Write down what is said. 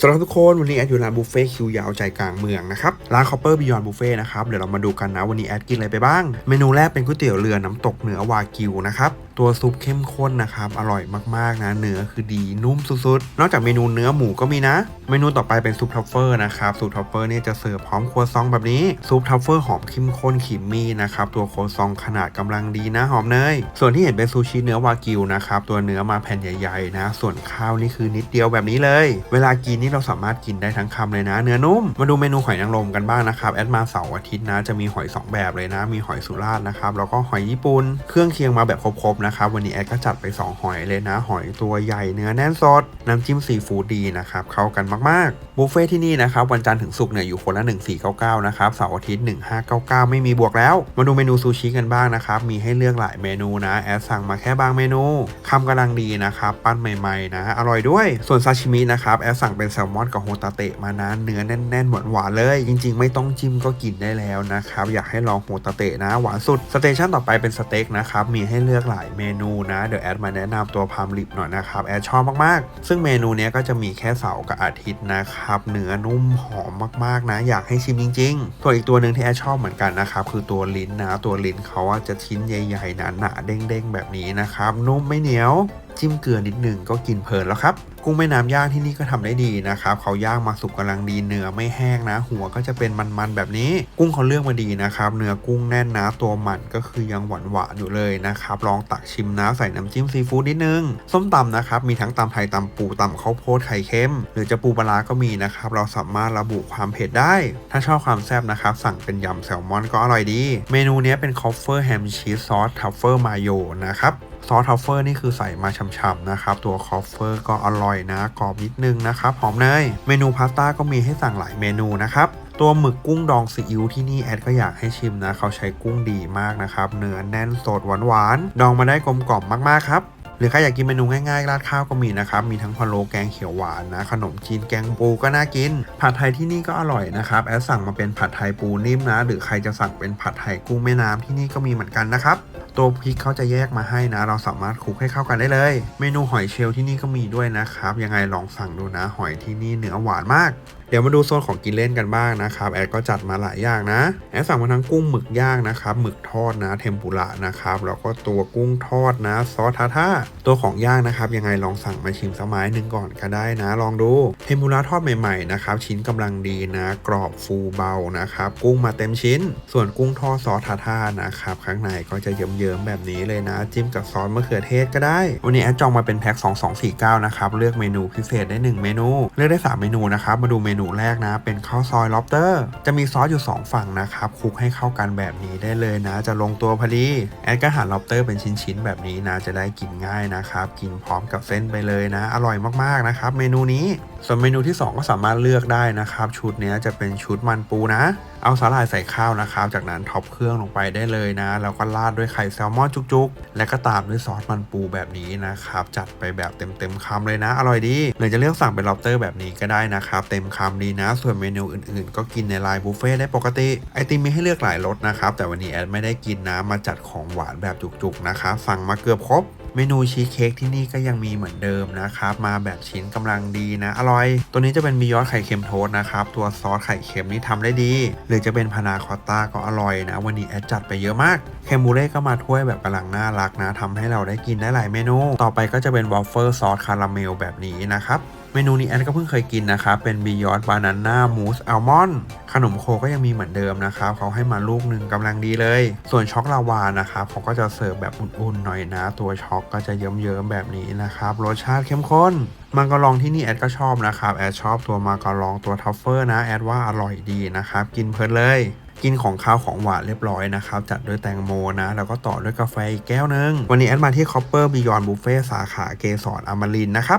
สำหรับทุกคนวันนี้แอดอยู่ร้านบุฟเฟ่คิวยาวใจกลางเมืองนะครับร้านคอปเปอร์บิยอนบุฟเฟ่นะครับเดี๋ยวเรามาดูกันนะวันนี้แอดกินอะไรไปบ้าง เมนูแรกเป็นก๋วยเตี๋ยวเรือน้ำตกเนื้อวากิวนะครับตัวซุปเข้มข้นนะครับอร่อยมากๆนะเนื้อคือดีนุ่มสุดๆ นอกจากเมนูเนื้อหมูก็มีนะ เมนูต่อไปเป็นซุปทัฟเฟอร์นะครับซุปทัฟเฟอร์เนี่ยจะเสิร์ฟพร้อมครัวซองแบบนี้ซุปทัฟเฟอร์หอมเข้มข้นขีมมี่นะครับตัวครัวซองขนาดกำลังดีนะหอมเนยส่วนที่เห็นเป็นซูชิเนื้อวากิวนะครับตัวเนื้อมาแผ่นใหญ่ๆนะ ส่วนข้าวนี่คือนิดเดียวแบบนี้เลย เวลากินนี่เราสามารถกินได้ทั้งคำเลยนะ เนื้อนุ่ม มาดูเมนูหอยนางรมกันบ้างนะครับ แอดมาเสาร์อาทิตย์นะจะมีหอย 2 แบบเลยนะ มีหอยสุราษฎร์นะครับ แล้วก็หอยญี่ปุ่น เครื่องเคียงมาแบบครบๆนะครับ วันนี้แอดก็จัดไป 2 หอยเลยนะ หอยตัวใหญ่เนื้อแน่นสด น้ำจิ้มซีฟู้ดดีนะครับ เข้ากันมากๆ บุฟเฟ่ที่นี่นะครับ วันจันทร์ถึงศุกร์เนี่ยอยู่คนละ 1499 นะครับ เสาร์อาทิตย์ 1599 ไม่มีบวกแล้ว มาดูเมนูซูชิกันบ้างนะครับ มีให้เลือกหลายเมนูนะ แอดสั่งมาแค่บางเมนูคำกำลังดีนะครับ ปั้นใหม่ๆนะ อร่อยด้วย ส่วนซาชิมินะครับ แอดสั่งเป็นลมอนกับโฮตาเตะมานะเนื้อแน่นๆหวานๆเลย จริง ๆ ไม่ต้องจิ้มก็กินได้แล้วนะครับ อยากให้ลองโฮตาเตะนะหวานสุดสเตชันต่อไปเป็นสเต็กนะครับ มีให้เลือกหลายเมนูนะ เดี๋ยวแอดมาแนะนำตัวพามลิปหน่อยนะครับ แอดชอบมากๆ ซึ่งเมนูนี้ก็จะมีแค่เสาร์กับอาทิตย์นะครับเนื้อนุ่มหอมมากๆนะ อยากให้ชิมจริงๆส่วนอีกตัวหนึ่งที่แอดชอบเหมือนกันนะครับคือตัวลิ้นนะตัวลิ้นเขาจะชิ้นใหญ่ๆหนาๆเด้งๆแบบนี้นะครับนุ่มไม่เหนียว จิ้มเกลือนิดหนึ่งก็กินเพลินแล้วครับ กุ้งแม่น้ำย่างที่นี่ก็ทำได้ดีนะครับเขาย่างมาสุกกำลังดีเนื้อไม่แห้งนะ หัวก็จะเป็นมันๆแบบนี้ กุ้งเขาเลือกมาดีนะครับเนื้อกุ้งแน่นนะตัวมันก็คือยังหวานหวานๆอยู่เลยนะครับลองตักชิมนะใส่น้ำจิ้มซีฟู้ดนิดนึง ส้มตำนะครับมีทั้งตำไทยตำปูตำข้าวโพดไข่เค็ม หรือจะปูปลาก็มีนะครับเราสามารถระบุความเผ็ดได้ ถ้าชอบความแซ่บนะครับสั่งเป็นยำแซลมอนก็อร่อยดี เมนูนี้เป็นคอฟเฟอร์แฮมชีสซอสทัฟเฟอร์มาโยนะครับ ซอสทัฟเฟอร์นี่คือใส่มาช่ำๆนะครับ ตัวคอฟเฟอร์ก็อร่อยนะกรอบนิดนึงนะครับ หอมเนยเมนูพาสต้าก็มีให้สั่งหลายเมนูนะครับตัวหมึกกุ้งดองซีอิ๊วที่นี่แอดก็อยากให้ชิมนะ เขาใช้กุ้งดีมากนะครับ เนื้อแน่นสดหวานๆ ดองมาได้กลมกล่อมมากๆครับ หรือใครอยากกินเมนูง่ายๆ ราดข้าวก็มีนะครับ มีทั้งพะโล้แกงเขียวหวานนะ ขนมจีนแกงปูก็น่ากิน ผัดไทยที่นี่ก็อร่อยนะครับ แอดสั่งมาเป็นผัดไทยปูนิ่มนะ หรือใครจะสั่งเป็นผัดไทยกุ้งแม่น้ำที่นี่ก็มีเหมือนกันนะครับตัวพริกเขาจะแยกมาให้นะ เราสามารถคลุกให้เข้ากันได้เลย เมนูหอยเชลล์ที่นี่ก็มีด้วยนะครับ ยังไงลองสั่งดูนะ หอยที่นี่เนื้อหวานมาก เดี๋ยวมาดูโซนของกินเล่นกันบ้างนะครับแอดก็จัดมาหลายอย่างนะแอดสั่งมาทั้งกุ้งหมึกย่างนะครับหมึกทอดนะเทมปุระนะครับแล้วก็ตัวกุ้งทอดนะซอสทาท่าตัวของย่างนะครับยังไงลองสั่งมาชิมสักไม้หนึ่งก่อนก็ได้นะ ลองดูเทมปุระทอดใหม่ๆนะครับชิ้นกำลังดีนะ กรอบฟูเบานะครับกุ้งมาเต็มชิ้น ส่วนกุ้งทอดซอสทาท่านะครับข้างในก็จะเยิ้มๆแบบนี้เลยนะ จิ้มกับซอสมะเขือเทศก็ได้ วันนี้แอดจองมาเป็นแพ็ค2249นะครับเลือกเมนูพิเศษได้ 1 เมนู เลือกได้ 3 เมนูนะครับมาดูเมนูแรกนะ เป็นข้าวซอยล็อบเตอร์ จะมีซอสอยู่ 2 ฝั่งนะครับคลุกให้เข้ากันแบบนี้ได้เลยนะ จะลงตัวพอดี แอดก็หั่นล็อบเตอร์เป็นชิ้นๆ แบบนี้นะ จะได้กินง่ายนะครับ กินพร้อมกับเส้นไปเลยนะ อร่อยมากๆนะครับ เมนูนี้ส่วนเมนูที่ 2 ก็สามารถเลือกได้นะครับ ชุดนี้จะเป็นชุดมันปูนะ เอาสาหร่ายใส่ข้าวนะครับ จากนั้นท็อปเครื่องลงไปได้เลยนะ แล้วก็ราดด้วยไข่แซลมอนจุกๆ และก็ตามด้วยซอสมันปูแบบนี้นะครับ จัดไปแบบเต็มๆคำเลยนะ อร่อยดีหรือจะเลือกสั่งเป็นล็อบสเตอร์แบบนี้ก็ได้นะครับ เต็มคำดีนะ ส่วนเมนูอื่นๆ ก็กินในไลน์บุฟเฟ่ต์ได้ปกติไอติมมีให้เลือกหลายรสนะครับแต่วันนี้แอดไม่ได้กินนะมาจัดของหวานแบบจุกๆนะครับสั่งมาเกือบครบเมนูชีสเค้กที่นี่ก็ยังมีเหมือนเดิมนะครับ มาแบบชิ้นกำลังดีนะ อร่อย ตัวนี้จะเป็นมียอดไข่เค็มโทสนะครับ ตัวซอสไข่เค็มนี่ทำได้ดี หรือจะเป็นพานาคอตต้าก็อร่อยนะ วันนี้แอดจัดไปเยอะมากเคมบูเล่ก็มาถ้วยแบบกำลังน่ารักนะทำให้เราได้กินได้หลายเมนู ต่อไปก็จะเป็นวอฟเฟิลซอสคาราเมลแบบนี้นะครับ มนูนี้แอนก็เพิ่งเคยกินนะครับ เป็นบิยอนบานาน่ามูสอัลมอนด์ขนมโคก็ยังมีเหมือนเดิมนะครับเขาให้มาลูกหนึ่งกำลังดีเลย ส่วนช็อกลาวานะครับเขาก็จะเสิร์ฟแบบอุ่นๆหน่อยนะ ตัวช็อกก็จะเยิ้มๆแบบนี้นะครับ รสชาติเข้มข้นมังกรลองที่นี่แอดก็ชอบนะครับ แอดชอบตัวมังกรลองตัวทัฟเฟอร์นะ แอดว่าอร่อยดีนะครับ กินเพลินเลย กินของข้าวของหวานเรียบร้อยนะครับ จัดด้วยแตงโมนะ แล้วก็ต่อด้วยกาแฟอีกแก้วหนึง วันนี้แอดมาที่ Copper Beyond Buffet สาขาเกสรอมรินนะครับ